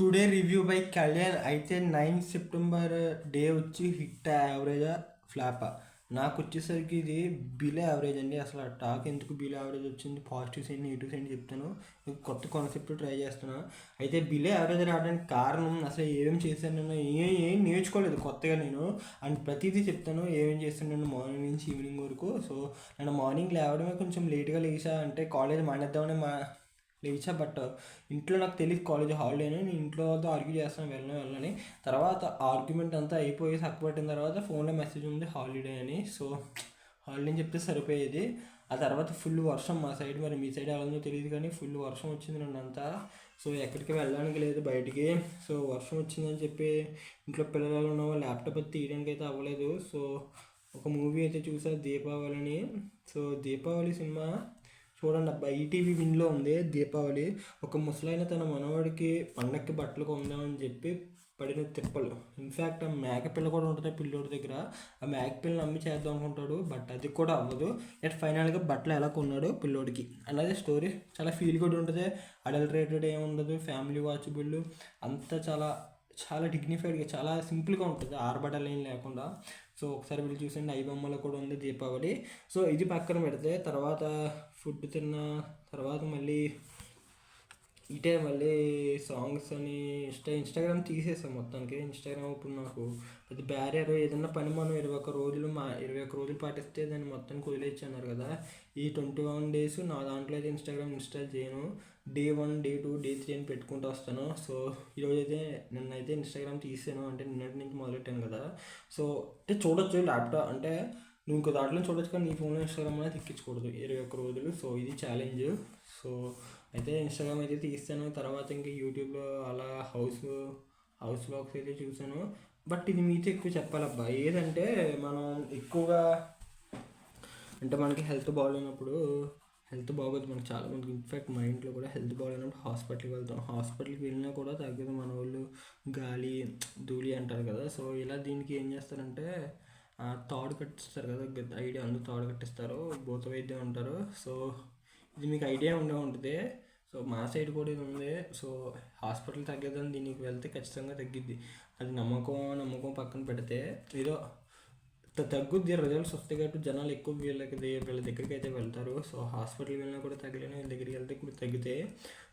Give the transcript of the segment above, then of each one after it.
Today review by Kalyan. అయితే nine September day వచ్చి hit యావరేజా ఫ్లాపా. నాకు వచ్చేసరికి ఇది బిలో యావరేజ్ అండి. అసలు ఆ టాక్ ఎందుకు బిలో యావరేజ్ వచ్చింది? పాజిటివ్ ఏంటి నెగిటివ్స్ సైడ్ చెప్తాను. కొత్త కాన్సెప్ట్ ట్రై చేస్తున్నా. అయితే బిలో యావరేజ్ రావడానికి కారణం అసలు ఏమేమి చేశాను నేను ఏం ఏం నేర్చుకోలేదు కొత్తగా నేను. అండ్ ప్రతిదీ చెప్తాను ఏమేమి చేస్తాను నేను మార్నింగ్ నుంచి ఈవినింగ్ వరకు. సో నేను మార్నింగ్ లేవడమే కొంచెం లేట్గా లేచా అంటే కాలేజ్ మానేద్దామని మా లేచా బట్ ఇంట్లో నాకు తెలియదు కాలేజ్ హాలిడే అని. నేను ఇంట్లో ఆర్గ్యూ చేస్తాను వెళ్ళను వెళ్ళని తర్వాత ఆర్గ్యుమెంట్ అంతా అయిపోయి సక్కుపట్టిన తర్వాత ఫోన్లో మెసేజ్ ఉంది హాలిడే అని. సో హాలిడే అని చెప్తే సరిపోయేది. ఆ తర్వాత ఫుల్ వర్షం మా సైడ్ మరి మీ సైడ్ ఎలా తెలియదు కానీ ఫుల్ వర్షం వచ్చింది నన్ను అంతా. సో ఎక్కడికి వెళ్ళడానికి లేదు బయటికి. సో వర్షం వచ్చిందని చెప్పి ఇంట్లో పిల్లలు ఉన్న ల్యాప్టాప్ అయితే తీయడానికి అయితే అవ్వలేదు. సో ఒక మూవీ అయితే చూసా దీపావళిని. సో దీపావళి సినిమా చూడండి అబ్బా ఈటీవీ విన్లో ఉంది దీపావళి. ఒక ముసలైన తన మనవాడికి పండక్కి బట్టలు కొందామని చెప్పి పడిన తిప్పలు. ఇన్ఫ్యాక్ట్ ఆ మేకపిల్ల కూడా ఉంటుంది పిల్లోడి దగ్గర. ఆ మేకపిల్లని అమ్మి చేద్దాం అనుకుంటాడు బట్ అది కూడా అవ్వదు. ఎట్ ఫైనల్గా బట్టలు ఎలా కొన్నాడు పిల్లోడికి. అలాగే స్టోరీ చాలా ఫీల్ కూడా ఉంటుంది. అడల్టరేటెడ్ ఏముండదు ఫ్యామిలీ వాచబుల్ అంతా చాలా చాలా డిగ్నిఫైడ్గా చాలా సింపుల్గా ఉంటుంది. ఆర్భటాలు లేకుండా. సో ఒకసారి వెళ్ళి చూసండి ఐ బొమ్మలో కూడా ఉంది దీపావళి. సో ఇది పక్కన పెడితే తర్వాత ఫుడ్ తిన్న తర్వాత మళ్ళీ ఇటే మళ్ళీ సాంగ్స్ అని ఇన్స్టా ఇన్స్టాగ్రామ్ తీసేసాం మొత్తానికి. ఇన్స్టాగ్రామ్ ఇప్పుడు నాకు పెద్ద బ్యారియర్ ఏదైనా పని మనం ఇరవై ఒక్క రోజులు మా ఇరవై ఒక్క రోజులు పాటిస్తే దాన్ని మొత్తానికి వదిలేచ్చు అన్నారు కదా. ఈ ట్వంటీ వన్ డేస్ నా దాంట్లో అయితే ఇన్స్టాగ్రామ్ ఇన్స్టాల్ చేయను. Day one day two day three అని పెట్టుకుంటూ వస్తాను. సో ఈరోజు అయితే నిన్నైతే ఇన్స్టాగ్రామ్ తీసాను. అంటే నిన్నటి నుంచి మొదలెట్టాను కదా. సో అంటే చూడొచ్చు ల్యాప్టాప్ అంటే నువ్వు ఇంకో దాంట్లో చూడొచ్చు కానీ నీ ఫోన్లో ఇన్స్టాగ్రామ్ అనేది ఎక్కించకూడదు. ఇరవై ఒక్క రోజులు. సో ఇది ఛాలెంజ్ సో అయితే ఇన్స్టాగ్రామ్ అయితే తీస్తాను. తర్వాత ఇంకా యూట్యూబ్లో అలా హౌస్ హౌస్ బ్లాగ్స్ అయితే చూసాను. బట్ ఇది మీతో ఎక్కువ చెప్పాలబ్బా. ఏదంటే మనం ఎక్కువగా అంటే మనకి హెల్త్ బాగాలేనప్పుడు హెల్త్ బాగోదు మనకి చాలా మందికి. ఇన్ఫాక్ట్ మా ఇంట్లో కూడా హెల్త్ బాగాలేనప్పుడు హాస్పిటల్కి వెళ్తాం. హాస్పిటల్కి వెళ్ళినా కూడా తగ్గదు మన వాళ్ళు గాలి ధూళి అంటారు కదా. సో ఇలా దీనికి ఏం చేస్తారంటే తాడు కట్టిస్తారు కదా ఐడియా ఉంది తాడు కట్టిస్తారు భూత వైద్యం ఉంటారు సో ఇది మీకు ఐడియా ఉండే ఉంటుంది సో మా సైడ్ కూడా ఇది ఉంది. సో హాస్పిటల్ తగ్గదని దీనికి వెళ్తే ఖచ్చితంగా తగ్గిద్ది. అది నమ్మకం నమ్మకం పక్కన పెడితే ఏదో తగ్గుద్ది. రిజల్ట్స్ వస్తాయి కాబట్టి జనాలు ఎక్కువ వీళ్ళకి వీళ్ళ దగ్గరికి అయితే వెళ్తారు. సో హాస్పిటల్కి వెళ్ళినా కూడా తగ్గలేని వీళ్ళ దగ్గరికి వెళ్తే ఇప్పుడు తగ్గితే.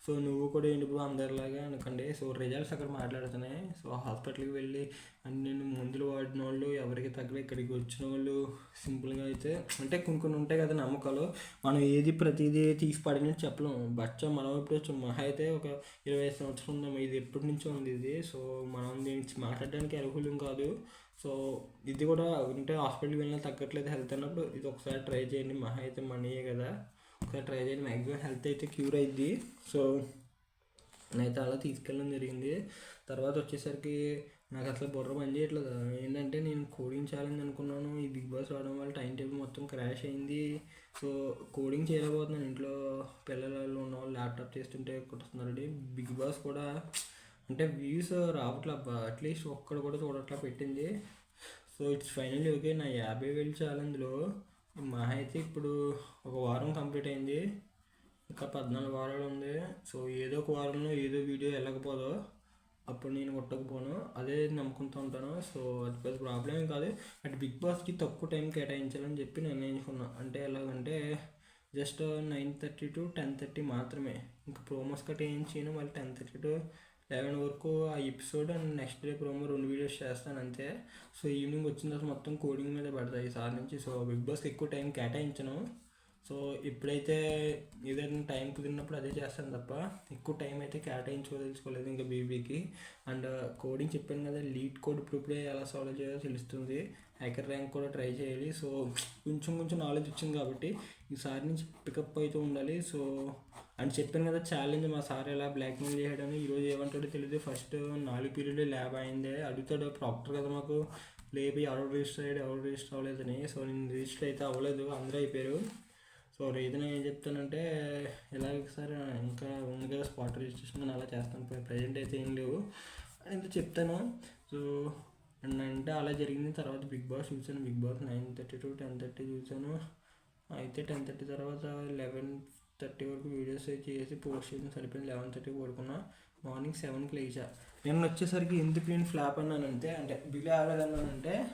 సో నువ్వు కూడా ఏంటి అందరిలాగా అనకండి. సో రిజల్ట్స్ అక్కడ మాట్లాడుతున్నాయి. సో హాస్పిటల్కి వెళ్ళి అన్ని మందులు వాడిన వాళ్ళు ఎవరికి తగ్గలే ఇక్కడికి వచ్చిన వాళ్ళు సింపుల్గా అయితే అంటే కొన్ని కొన్ని ఉంటాయి కదా నమ్మకాలు. మనం ఏది ప్రతిదీ తీసి పడినట్టు చెప్పలేము బచ్చ మనం ఇప్పుడు వచ్చి మహా అయితే ఒక ఇరవై ఐదు సంవత్సరం ఉందాం ఇది ఎప్పటి నుంచో ఉంది ఇది. సో మనం దీనికి మాట్లాడడానికి అర్హులం కాదు. సో ఇది కూడా ఉంటే హాస్పిటల్కి వెళ్ళినా తగ్గట్లేదు హెల్త్ అన్నప్పుడు ఇది ఒకసారి ట్రై చేయండి. మహా అయితే మనీయే కదా. ఒకసారి ట్రై చేయండి. మ్యాక్సిమం హెల్త్ అయితే క్యూర్ అయింది సో నేనైతే అలా తీసుకెళ్ళడం జరిగింది. తర్వాత వచ్చేసరికి నాకు అసలు బుర్ర పని చేయట్లేదు. ఏంటంటే నేను కోడింగ్ చేయాలని అనుకున్నాను. ఈ బిగ్ బాస్ రావడం వల్ల టైం టేబుల్ మొత్తం క్రాష్ అయింది. సో కోడింగ్ చేయలేకపోతున్నాను. ఇంట్లో పిల్లలు ఉన్న వాళ్ళు ల్యాప్టాప్ చేస్తుంటే కొట్టుతున్నారండి బిగ్ బాస్ కూడా అంటే వ్యూస్ రావట్లే అబ్బా. అట్లీస్ట్ ఒక్కడ కూడా చూడట్లా పెట్టింది. సో ఇట్స్ ఫైనల్లీ ఓకే నా యాభై వేలు ఛాలెంజ్లో మా అయితే ఇప్పుడు ఒక వారం కంప్లీట్ అయింది. ఇంకా పద్నాలుగు వారాలు ఉంది. సో ఏదో ఒక వారంలో ఏదో వీడియో వెళ్ళకపోదో అప్పుడు నేను కొట్టకపోను. అదే నమ్ముకుంటూ ఉంటాను. సో అది పెద్ద ప్రాబ్లం ఏం కాదు. బట్ బిగ్ బాస్కి తక్కువ టైం కేటాయించాలని చెప్పి నిర్ణయించుకున్నా. అంటే ఎలాగంటే just nine thirty to ten thirty మాత్రమే. ఇంకా ప్రోమోస్ కట్ ఏం చేయను మళ్ళీ టెన్ థర్టీ టు లెవెన్ వరకు ఆ episode and next day promo రెండు వీడియోస్ చేస్తాను అంతే. సో ఈవినింగ్ వచ్చిన తర్వాత మొత్తం కోడింగ్ మీద పడతాయి. సార్ నుంచి సో బిగ్ బాస్కి ఎక్కువ టైం కేటాయించను. సో ఎప్పుడైతే ఏదైనా టైం కుదిరినప్పుడు అదే చేస్తాను తప్ప ఎక్కువ టైం అయితే కేటాయించుకోదలుచుకోలేదు ఇంకా బీబీకి. అండ్ uh, కోడింగ్ చెప్పాను కదా లీడ్ కోడ్ ఇప్పుడే ఎలా సాల్వ్ చేయాలో తెలుస్తుంది. హ్యాకర్ ర్యాంక్ కూడా ట్రై చేయాలి. సో కొంచెం కొంచెం నాలెడ్జ్ వచ్చింది కాబట్టి ఈసారి నుంచి పికప్ అవుతూ ఉండాలి. సో అండ్ చెప్పాను కదా ఛాలెంజ్ మా సార్ ఎలా బ్లాక్మెయిల్ చేయడని ఈరోజు ఏమంటాడో తెలియదు ఫస్ట్ నాలుగు పీరియడ్ ల్యాబ్ అయిందే. అడుగుతాడు ప్రాక్టర్ కదా మాకు. లేపి ఎవరు రిజిస్టర్ అయ్యాడు ఎవరు రిజిస్టర్ అవ్వలేదని. సో నేను రిజిస్టర్ అయితే అవ్వలేదు. అందరూ అయిపోయారు. సో రీజన్ ఏం చెప్తానంటే ఎలాగ సార్ ఇంకా ఉంది కదా స్పాట్ రిజిస్ట్రేషన్ అని అలా చేస్తాను. ప్రజెంట్ అయితే ఏం లేవు. అయితే చెప్తాను. సో అండ్ అంటే అలా జరిగింది. తర్వాత బిగ్ బాస్ చూసాను Bigg Boss nine thirty to ten thirty చూసాను అయితే టెన్ థర్టీ తర్వాత లెవెన్ థర్టీ వరకు వీడియోస్ చేసి పోస్ట్ చేయడం సరిపోయింది. లెవెన్ థర్టీ పడుకున్నా మార్నింగ్ సెవెన్కి లేచా. నేను వచ్చేసరికి ఎందుకు నేను ఫ్లాప్ అన్నానంటే అంటే బిలో యావరేజ్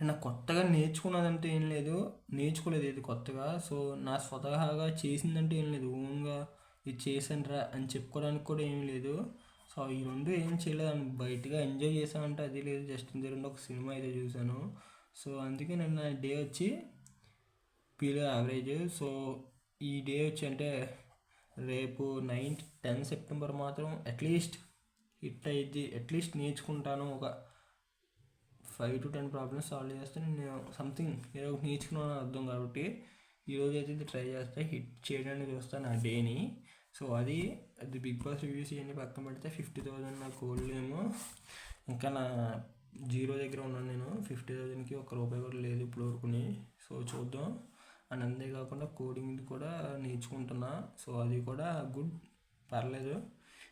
నేను కొత్తగా నేర్చుకున్నదంటే ఏం లేదు. నేర్చుకోలేదు ఇది కొత్తగా. సో నా స్వతహాగా చేసిందంటే ఏం లేదు. ఓన్గా ఇది చేశానరా అని చెప్పుకోవడానికి కూడా ఏం లేదు. సో ఈ రెండు ఏం చేయలేదు. బయటగా ఎంజాయ్ చేశానంటే అది లేదు. జస్ట్ ఇంత రెండు ఒక సినిమా అయితే చూశాను. సో అందుకే నేను నా డే వచ్చి పీలో యావరేజ్ సో ఈ డే వచ్చి అంటే రేపు నైన్త్ టెన్ సెప్టెంబర్ మాత్రం అట్లీస్ట్ హిట్ అయ్యిద్ది. అట్లీస్ట్ నేర్చుకుంటాను. ఒక five to ten problems solve చేస్తే నేను సంథింగ్ ఏదో ఒకటి నేర్చుకున్నాను అర్థం కాబట్టి ఈరోజు అయితే ఇది ట్రై చేస్తే. హిట్ చేయడానికి చూస్తాను ఆ డేని. సో అది అది బిగ్ బాస్ రివ్యూస్ ఇవన్నీ పక్కన పెడితే ఫిఫ్టీ థౌజండ్ నా గోల్డ్ ఏమో. ఇంకా నా జీరో దగ్గర ఉన్నాను నేను. ఫిఫ్టీ థౌజండ్కి ఒక రూపాయి కూడా లేదు ఇప్పుడు వరకుని సో చూద్దాం. అండ్ అంతేకాకుండా కోడింగ్ కూడా నేర్చుకుంటున్నా. సో అది కూడా గుడ్ పర్లేదు.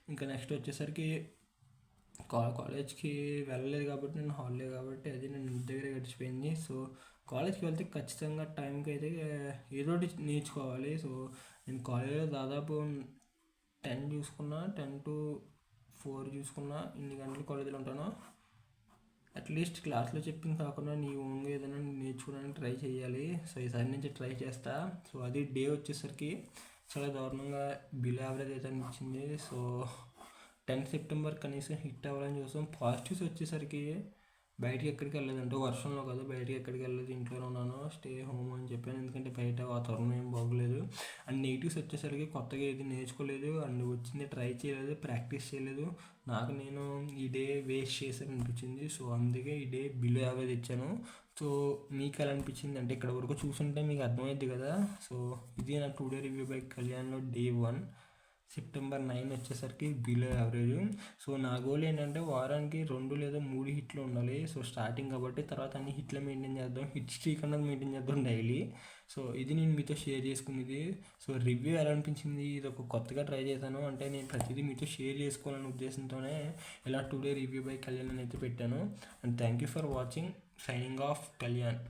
ఇంకా నెక్స్ట్ వచ్చేసరికి కా కాలేజ్కి వెళ్ళలేదు కాబట్టి నేను హాలిడే కాబట్టి అది నేను ఇంటి దగ్గర గడిచిపోయింది. సో కాలేజ్కి వెళ్తే ఖచ్చితంగా టైంకి అయితే ఏదో ఒకటి నేర్చుకోవాలి. సో నేను కాలేజ్లో దాదాపు టెన్ చూసుకున్నా టెన్ టు ఫోర్ చూసుకున్నా ఇన్ని గంటలు కాలేజీలో ఉంటాను. అట్లీస్ట్ క్లాస్లో చెప్పింది కాకుండా నీ ఓన్గా ఏదైనా నేర్చుకోవడానికి ట్రై చేయాలి. సో ఈసారి నుంచి ట్రై చేస్తా. సో అది డే వచ్చేసరికి చాలా దారుణంగా బిల్ యావరేజ్ అయితే అనిపించింది. సో టెన్త్ సెప్టెంబర్ కనీసం హిట్ అవ్వాలని చూసాం. పాజిటివ్స్ వచ్చేసరికి బయటికి ఎక్కడికి వెళ్ళలేదంటే వర్షంలో కదా బయటికి ఎక్కడికి వెళ్ళలేదు ఇంట్లోనే ఉన్నాను స్టే హోమ్ అని చెప్పాను. ఎందుకంటే బయట వాతావరణం ఏం బాగోలేదు. అండ్ నెగిటివ్స్ వచ్చేసరికి కొత్తగా ఏది నేర్చుకోలేదు అండ్ వచ్చింది ట్రై చేయలేదు ప్రాక్టీస్ చేయలేదు. నాకు నేను ఈ డే వేస్ట్ చేశాను అనిపించింది సో అందుకే ఈ డే బిలో యావరేజ్ ఇచ్చాను సో మీకు ఎలా అనిపించింది అంటే ఇక్కడ వరకు చూసుంటే మీకు అర్థమైంది కదా. సో ఇది నా టూ డే రివ్యూ బై కళ్యాణ్లో డే వన్. సెప్టెంబర్ నైన్ వచ్చేసరికి బిలో యావరేజ్. సో నా గోల్ ఏంటంటే వారానికి రెండు లేదా మూడు హిట్లు ఉండాలి. సో స్టార్టింగ్ కాబట్టి తర్వాత అన్ని హిట్లు మెయింటైన్ చేద్దాం. హిట్ స్ట్రీక్ అన్నది మెయింటైన్ చేద్దాం డైలీ. సో ఇది నేను మీతో షేర్ చేసుకునేది. సో రివ్యూ ఎలా అనిపించింది? ఇది ఒక కొత్తగా ట్రై చేశాను. అంటే నేను ప్రతిదీ మీతో షేర్ చేసుకోవాలనే ఉద్దేశంతోనే ఇలా టుడే రివ్యూ బై కళ్యాణ్ అని అయితే పెట్టాను. And thank you for watching. Signing off Kalyan.